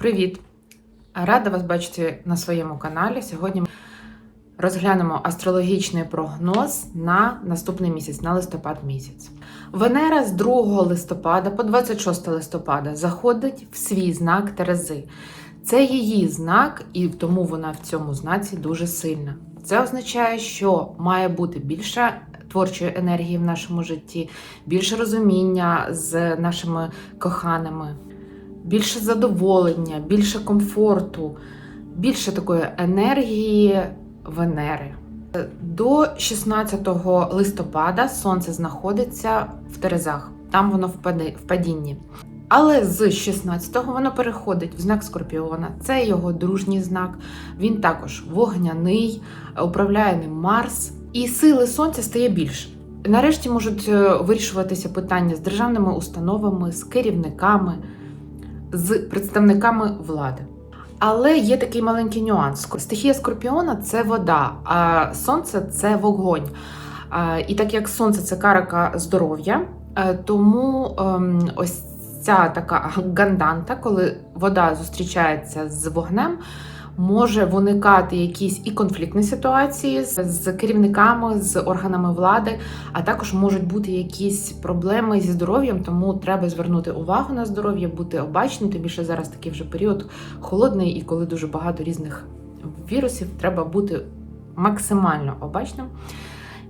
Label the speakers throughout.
Speaker 1: Привіт! Рада вас бачити на своєму каналі. Сьогодні ми розглянемо астрологічний прогноз на наступний місяць, на листопад місяць. Венера з 2 листопада по 26 листопада заходить в свій знак Терези. Це її знак, і тому вона в цьому знаці дуже сильна. Це означає, що має бути більше творчої енергії в нашому житті, більше розуміння з нашими коханими, більше задоволення, більше комфорту, більше такої енергії Венери. До 16 листопада сонце знаходиться в Терезах, там воно впаде- в падінні. Але з 16-го воно переходить в знак Скорпіона. Це його дружній знак. Він також вогняний, управляє ним Марс, і сили сонця стає більше. Нарешті можуть е, вирішуватися питання з державними установами, з керівниками, з представниками влади. Але є такий маленький нюанс. Стихія Скорпіона це вода, а сонце це вогонь. І так як сонце це карака здоров'я, е, тому ем, ось ця така ганданта, коли вода зустрічається з вогнем, може виникати якісь і конфліктні ситуації з, керівниками, з органами влади, а також можуть бути якісь проблеми зі здоров'ям, тому треба звернути увагу на здоров'я, бути обачним. Тим більше зараз такий вже період холодний, і коли дуже багато різних вірусів, треба бути максимально обачним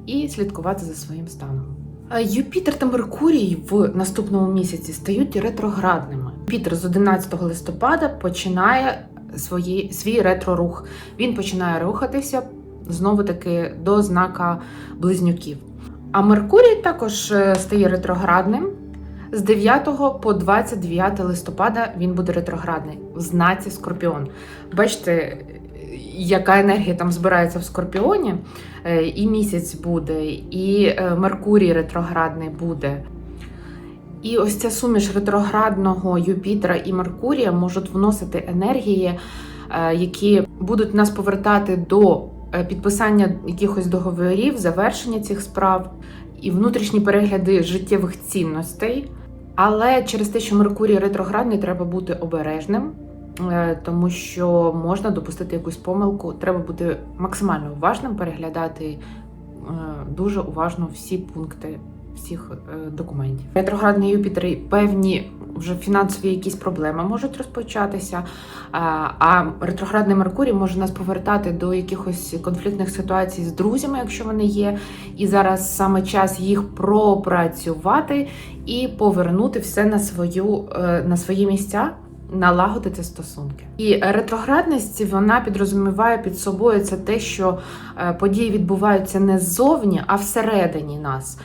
Speaker 1: і слідкувати за своїм станом. Е, Юпітер та Меркурій в наступному місяці стають ретроградними. Юпітер з 11 листопада починає свої, свій ретро-рух. Він починає рухатися знову таки до знака близнюків. А Меркурій також е, стає ретроградним. З 9 по 29 листопада він буде ретроградний в знаці Скорпіон. Бачите, яка енергія там збирається в Скорпіоні, Е, і місяць буде, і е, Меркурій ретроградний буде. І ось ця суміш ретроградного Юпітера і Меркурія можуть вносити енергії, е, які будуть нас повертати до е, підписання якихось договорів, завершення цих справ і внутрішні перегляди життєвих цінностей. Але через те, що Меркурій ретроградний, треба бути обережним, е, тому що можна допустити якусь помилку. Треба бути максимально уважним, переглядати дуже уважно всі пункти всіх е, документів. Ретроградний Юпітер певні вже фінансові якісь проблеми можуть розпочатися. А, а ретроградний Меркурій може нас повертати до якихось конфліктних ситуацій з друзями, якщо вони є. І зараз саме час їх пропрацювати і повернути все на свою е, на свої місця. Налагодити стосунки, і ретроградність вона підрозуміває під собою це те, що е, події відбуваються не ззовні, а всередині нас.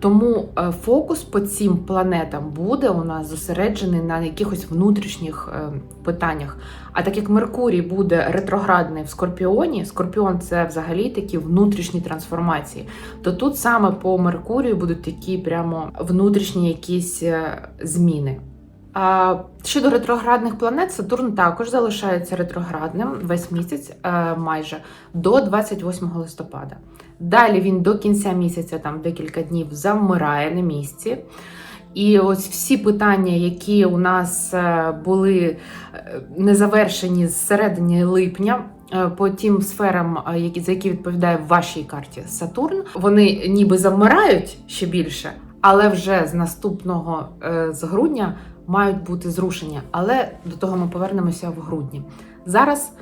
Speaker 1: Тому е, фокус по цим планетам буде у нас зосереджений на якихось внутрішніх е, питаннях. А так як Меркурій буде ретроградний в Скорпіоні, Скорпіон це взагалі такі внутрішні трансформації, то тут саме по Меркурію будуть такі прямо внутрішні якісь е, зміни. Щодо ретроградних планет, Сатурн також залишається ретроградним весь місяць е, майже до 28 листопада. Далі він до кінця місяця, там декілька днів, завмирає на місці. І ось всі питання, які у нас е, були е, незавершені з середини липня. По тим сферам, які за які відповідає в вашій карті Сатурн, вони ніби завмирають ще більше, але вже з наступного з грудня мають бути зрушення. Але до того ми повернемося в грудні. Зараз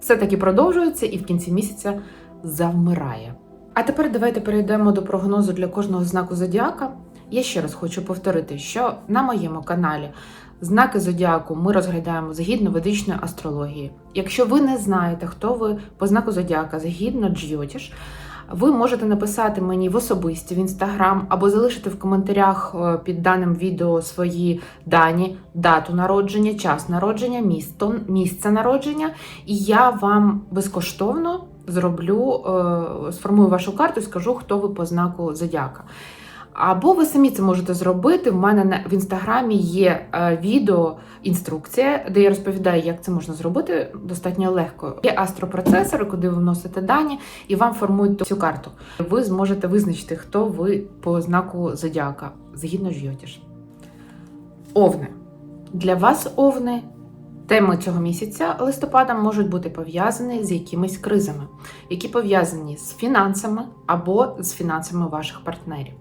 Speaker 1: все таки продовжується і в кінці місяця завмирає. А тепер давайте перейдемо до прогнозу для кожного знаку зодіака. Я ще раз хочу повторити, що на моєму каналі знаки зодіаку ми розглядаємо згідно ведичної астрології. Якщо ви не знаєте, хто ви по знаку зодіака згідно Джйотіш, ви можете написати мені в особисті в інстаграм або залишити в коментарях е, під даним відео свої дані, дату народження, час народження, місто, місце народження, і я вам безкоштовно зроблю, е, сформую вашу карту і скажу, хто ви по знаку зодіака. Або ви самі це можете зробити. В мене в інстаграмі є е, відео, інструкція, де я розповідаю, як це можна зробити достатньо легко. Є астропроцесори, куди ви вносите дані, і вам формують цю карту. Ви зможете визначити, хто ви по знаку зодіака, згідно Жйотіш. Овни. Для вас овни Теми цього місяця листопада можуть бути пов'язані з якимись кризами, які пов'язані з фінансами або з фінансами ваших партнерів.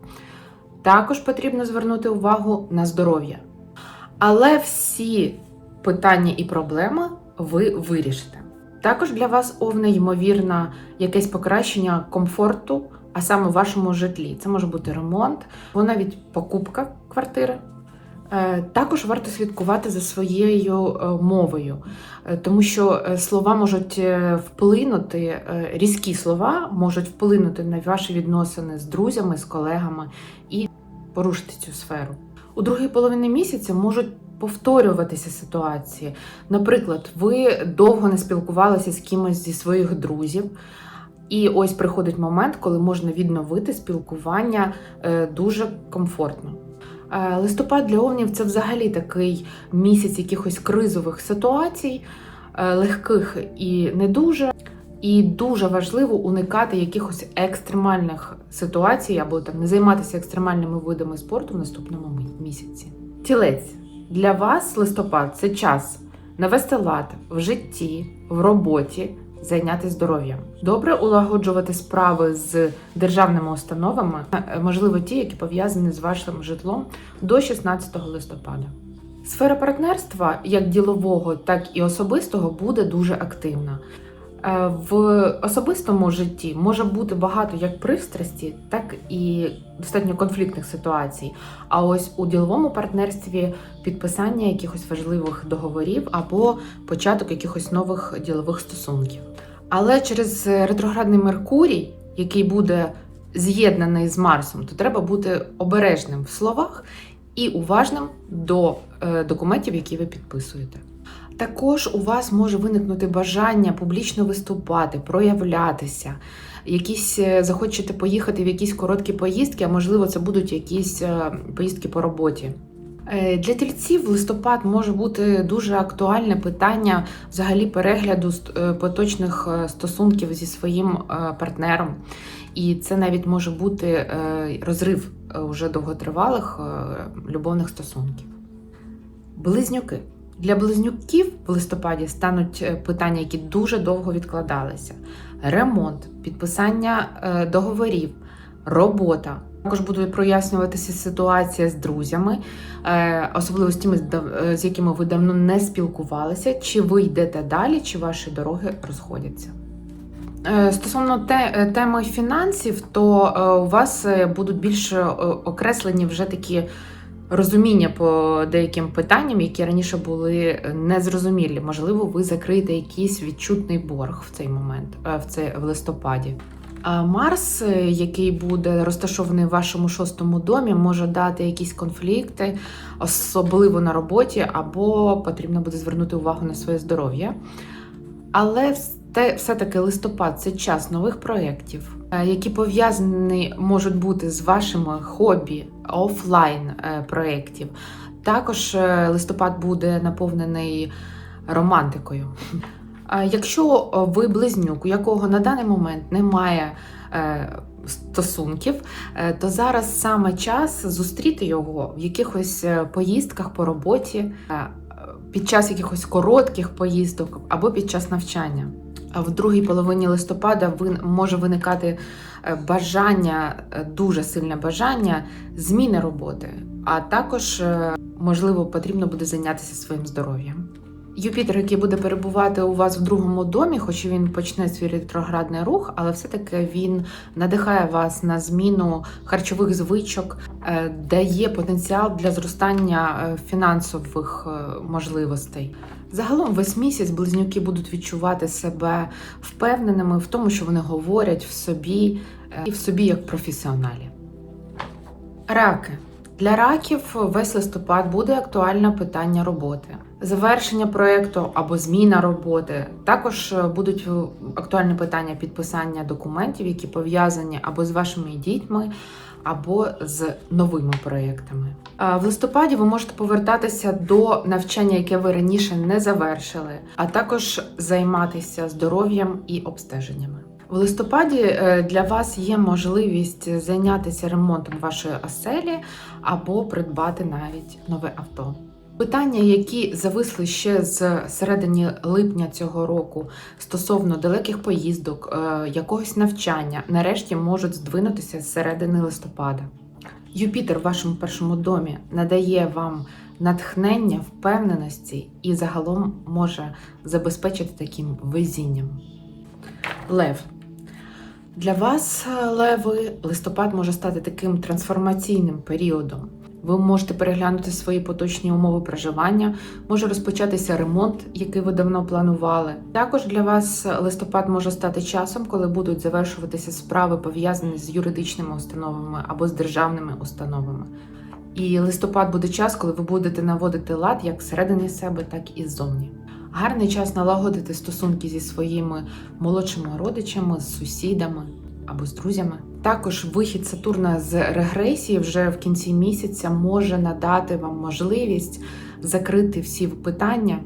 Speaker 1: Також потрібно звернути увагу на здоров'я. Але всі питання і проблеми ви вирішите. Також для вас овне ймовірно якесь покращення комфорту, а саме в вашому житлі. Це може бути ремонт, або навіть покупка квартири. Е, Також варто слідкувати за своєю е, мовою, е, тому що слова можуть вплинути, різкі слова можуть вплинути на ваші відносини з друзями, з колегами і порушити цю сферу. У другій половині місяця можуть повторюватися ситуації. Наприклад, ви довго не спілкувалися з кимось зі своїх друзів. І ось приходить момент, коли можна відновити спілкування е, дуже комфортно. Е, Листопад для овнів це взагалі такий місяць якихось кризових ситуацій, е, легких і не дуже. І дуже важливо уникати якихось екстремальних ситуацій або там не займатися екстремальними видами спорту в наступному місяці. Тілець для вас листопад це час навести лад в житті, в роботі, зайняти здоров'ям. Добре улагоджувати справи з державними установами, е, можливо, ті, які пов'язані з вашим житлом до 16 листопада. Сфера партнерства, як ділового, так і особистого, буде дуже активна. Е, В особистому житті може бути багато як пристрасті, так і достатньо конфліктних ситуацій. А ось у діловому партнерстві підписання якихось важливих договорів або початок якихось нових ділових стосунків. Але через ретроградний Меркурій, який буде з'єднаний з Марсом, то треба бути обережним в словах і уважним до е, документів, які ви підписуєте. Також у вас може виникнути бажання публічно виступати, проявлятися, якісь е, захочете поїхати в якісь короткі поїздки, а можливо, це будуть якісь е, поїздки по роботі. Е, Для тільців листопад може бути дуже актуальне питання взагалі перегляду поточних стосунків зі своїм партнером. І це навіть може бути розрив уже довготривалих любовних стосунків. Близнюки. Для близнюків в листопаді стануть е, питання, які дуже довго відкладалися: ремонт, підписання е, договорів, робота. Також буде прояснюватися ситуація з друзями, е, особливо з тими, з якими ви давно не спілкувалися, чи ви йдете далі, чи ваші дороги розходяться. Стосовно те, теми фінансів, то у вас будуть більш окреслені вже такі розуміння по деяким питанням, які раніше були е, незрозумілі. Можливо, ви закриєте якийсь відчутний борг в цей момент, е, в це в листопаді. А Марс, е, який буде розташований в вашому шостому домі, може дати якісь конфлікти, особливо на роботі, або потрібно буде звернути увагу на своє здоров'я. Але те, все-таки листопад це час нових проєктів, е, які пов'язані можуть бути з вашими хобі, офлайн е, проєктів. Також е, листопад буде наповнений романтикою. Якщо ви близнюк, у якого на даний момент немає стосунків, то зараз саме час зустріти його в якихось поїздках по роботі, під час якихось коротких поїздок або під час навчання. В другій половині листопада може виникати е, бажання, е, дуже сильне бажання зміни роботи, а також е, можливо потрібно буде зайнятися своїм здоров'ям. Юпітер, який буде перебувати у вас в другому домі, хоч він почне свій ретроградний рух, але все-таки він надихає вас на зміну харчових звичок, е, дає потенціал для зростання е, фінансових е, можливостей. Загалом весь місяць близнюки будуть відчувати себе впевненими в тому, що вони говорять в собі і в собі як професіоналі. Раки. Для раків весь листопад буде актуальне питання роботи. Завершення проєкту або зміна роботи. Також е, будуть е, актуальні питання підписання документів, які пов'язані або з вашими дітьми, або з новими проєктами. В листопаді ви можете повертатися до навчання, яке ви раніше не завершили, а також займатися здоров'ям і обстеженнями. В листопаді е, для вас є можливість зайнятися ремонтом вашої оселі або придбати навіть нове авто. Питання, які зависли ще з середини липня цього року стосовно далеких поїздок, е, якогось навчання, нарешті можуть здвинутися з середини листопада. Юпітер в вашому першому домі надає вам натхнення, впевненості і загалом може забезпечити таким везінням. Лев. Для вас, е, леви, листопад може стати таким трансформаційним періодом. Ви можете переглянути свої поточні умови проживання, може розпочатися ремонт, який ви давно планували. Також для вас листопад може стати часом, коли будуть завершуватися справи, пов'язані з юридичними установами або з державними установами. І листопад буде час, коли ви будете наводити лад як всередині себе, так і ззовні. Гарний час налагодити стосунки зі своїми молодшими родичами, з сусідами або з друзями. Також вихід Сатурна з регресії вже в кінці місяця може надати вам можливість закрити всі питання,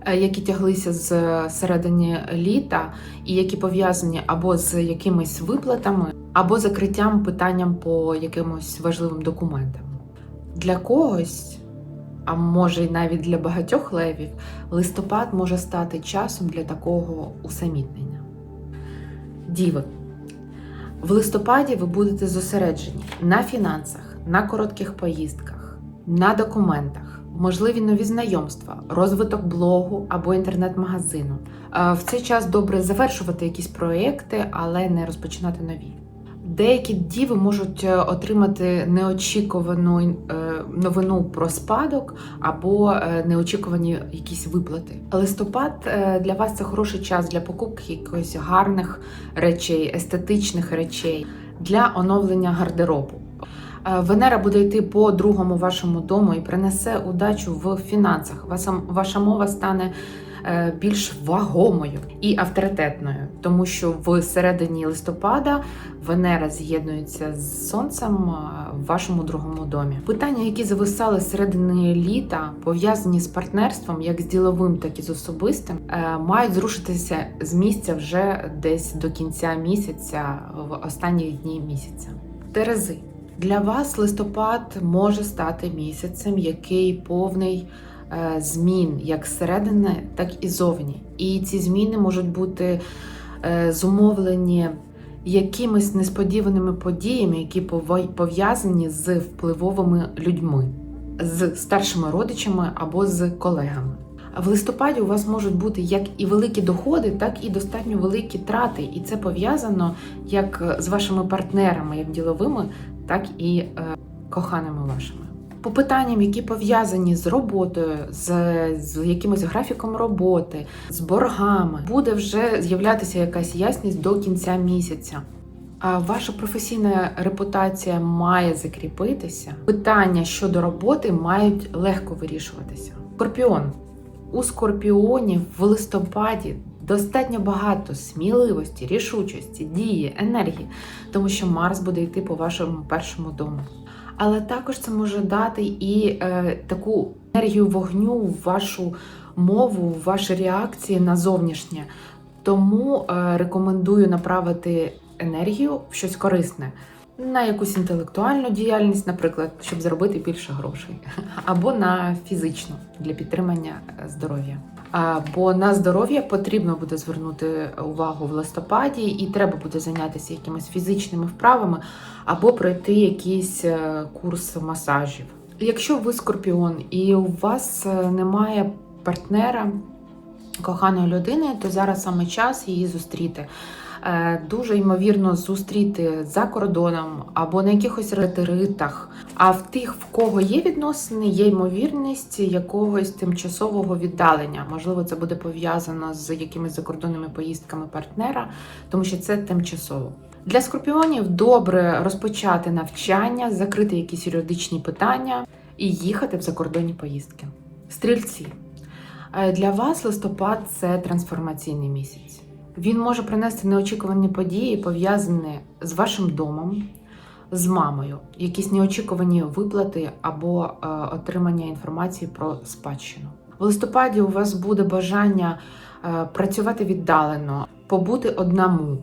Speaker 1: е, які тяглися з середини літа, і які пов'язані або з якимись виплатами, або закриттям питанням по якимось важливим документам. Для когось, а може й навіть для багатьох левів, листопад може стати часом для такого усамітнення. Діви. В листопаді ви будете зосереджені на фінансах, на коротких поїздках, на документах, можливі нові знайомства, розвиток блогу або інтернет-магазину. Е, В цей час добре завершувати якісь проекти, але не розпочинати нові. Деякі діви можуть е, отримати неочікувану е, новину про спадок або е, неочікувані якісь виплати. Листопад для вас це хороший час для покупки якихось гарних речей, естетичних речей для оновлення гардеробу. Венера буде йти по другому вашому дому і принесе удачу в фінансах. Ваша, мова стане більш вагомою і авторитетною, тому що в середині листопада Венера з'єднується з сонцем е, в вашому другому домі. Питання, які зависали середини літа, пов'язані з партнерством, як з діловим, так і з особистим, е, мають зрушитися з місця вже десь до кінця місяця, в останні дні місяця. Терези. Для вас листопад може стати місяцем, який повний е, змін як зсередини, так і зовні. І ці зміни можуть бути е, зумовлені якимись несподіваними подіями, які пов'язані з впливовими людьми, з старшими родичами або з колегами. В листопаді у вас можуть бути як і великі доходи, так і достатньо великі трати, і це пов'язано як з вашими партнерами, як діловими, так і е, коханими вашими. По питанням, які пов'язані з роботою, з, з якимось графіком роботи, з боргами, буде вже з'являтися якась ясність до кінця місяця. А ваша професійна репутація має закріпитися. Питання щодо роботи мають легко вирішуватися. Скорпіон у скорпіонів в листопаді достатньо багато сміливості, рішучості, дії, енергії, тому що Марс буде йти по вашому першому дому. Але також це може дати і е, таку енергію вогню в вашу мову, в ваші реакції на зовнішнє. Тому е, рекомендую направити енергію в щось корисне. На якусь інтелектуальну діяльність, наприклад, щоб заробити більше грошей, або на фізичну для підтримання е, здоров'я. Бо на здоров'я потрібно буде звернути увагу в листопаді, і треба буде зайнятися якимись фізичними вправами, або пройти якийсь е, курс масажів. Якщо ви скорпіон і у вас е, немає партнера, коханої людини, то зараз саме час її зустріти. Е, Дуже ймовірно зустріти за кордоном або на якихось ретиритах. А в тих, в кого є відносини, є ймовірність якогось тимчасового віддалення. Можливо, це буде пов'язано з якимись закордонними поїздками партнера, тому що це тимчасово. Для скорпіонів добре розпочати навчання, закрити якісь юридичні питання і їхати в закордонні поїздки. Стрільці. Е, Для вас листопад це трансформаційний місяць. Він може принести неочікувані події, пов'язані з вашим домом, з мамою, якісь неочікувані виплати або е, отримання інформації про спадщину. В листопаді у вас буде бажання е, працювати віддалено, побути одному,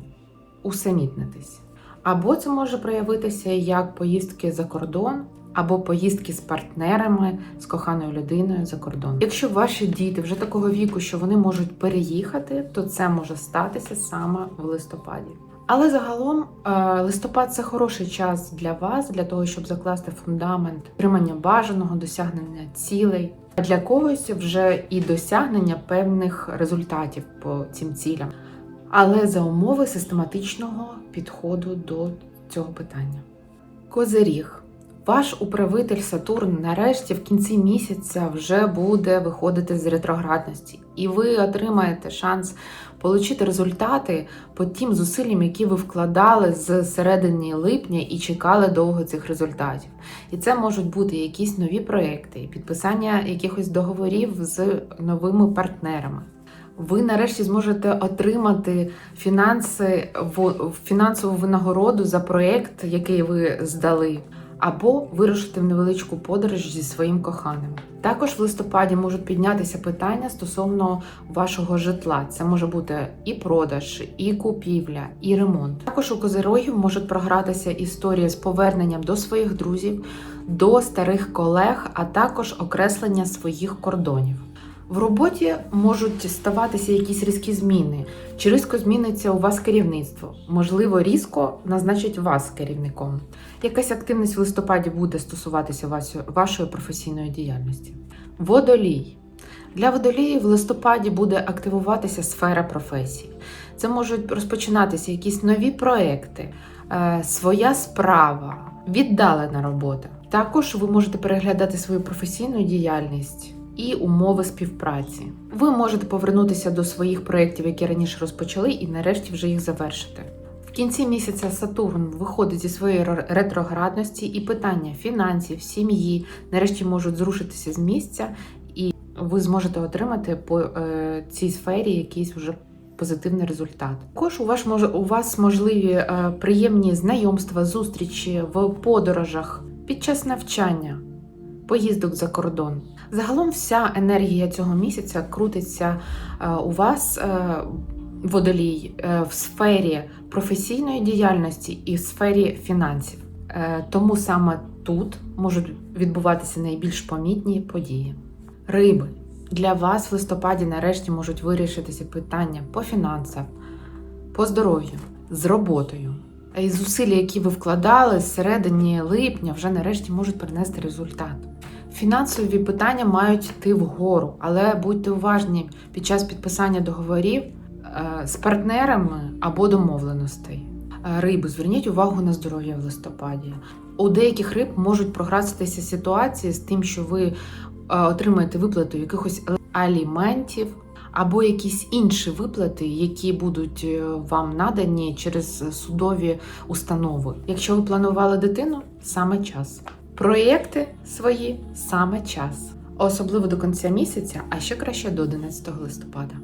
Speaker 1: усамітнитись. Або це може проявитися як поїздки за кордон, або поїздки з партнерами, з коханою людиною за кордон. Якщо ваші діти вже такого віку, що вони можуть переїхати, то це може статися саме в листопаді. Але загалом е, листопад це хороший час для вас, для того, щоб закласти фундамент отримання бажаного, досягнення цілей. А для когось вже і досягнення певних результатів по цим цілям, але за умови систематичного підходу до цього питання. Козиріг. Ваш управитель Сатурн нарешті в кінці місяця вже буде виходити з ретроградності, і ви отримаєте шанс отримати результати по тим зусиллям, які ви вкладали з середини липня і чекали довго цих результатів. І це можуть бути якісь нові проекти, підписання якихось договорів з новими партнерами. Ви нарешті зможете отримати фінанси в- фінансову винагороду за проект, який ви здали, або вирушити в невеличку подорож зі своїм коханим. Також в листопаді можуть піднятися питання стосовно вашого житла. Це може бути і продаж, і купівля, і ремонт. Також у козирогів можуть програтися історії з поверненням до своїх друзів, до старих колег, а також окреслення своїх кордонів. В роботі можуть ставатися якісь різкі зміни. Чи різко зміниться у вас керівництво? Можливо, різко назначить вас керівником. Якась активність в листопаді буде стосуватися вашої професійної діяльності. Водолій. Для водоліїв в листопаді буде активуватися сфера професій. Це можуть розпочинатися якісь нові проекти, е, своя справа, віддалена робота. Також ви можете переглядати свою професійну діяльність і умови співпраці. Ви можете повернутися до своїх проєктів, які раніше розпочали, і нарешті вже їх завершити. В кінці місяця Сатурн виходить зі своєї ре- ретроградності, і питання фінансів, сім'ї нарешті можуть зрушитися з місця, і ви зможете отримати по е, цій сфері якийсь вже позитивний результат. Також у вас може у вас можливі е, приємні знайомства, зустрічі в подорожах під час навчання, поїздок за кордон. Загалом вся енергія цього місяця крутиться е, у вас. е, Водолій е, в сфері професійної діяльності і в сфері фінансів. Тому саме тут можуть відбуватися найбільш помітні події. Риби для вас в листопаді нарешті можуть вирішитися питання по фінансах, по здоров'ю, з роботою. І зусилля, які ви вкладали з середині липня, вже нарешті можуть принести результат. Фінансові питання мають йти вгору, але будьте уважні під час підписання договорів е, з партнерами або домовленостей. Е, Риби, зверніть увагу на здоров'я в листопаді. У деяких риб можуть програтися ситуації з тим, що ви е, отримаєте виплату якихось аліментів або якісь інші виплати, які будуть е, вам надані через судові установи. Якщо ви планували дитину, саме час. Проєкти свої саме час. Особливо до кінця місяця, а ще краще до 11 листопада.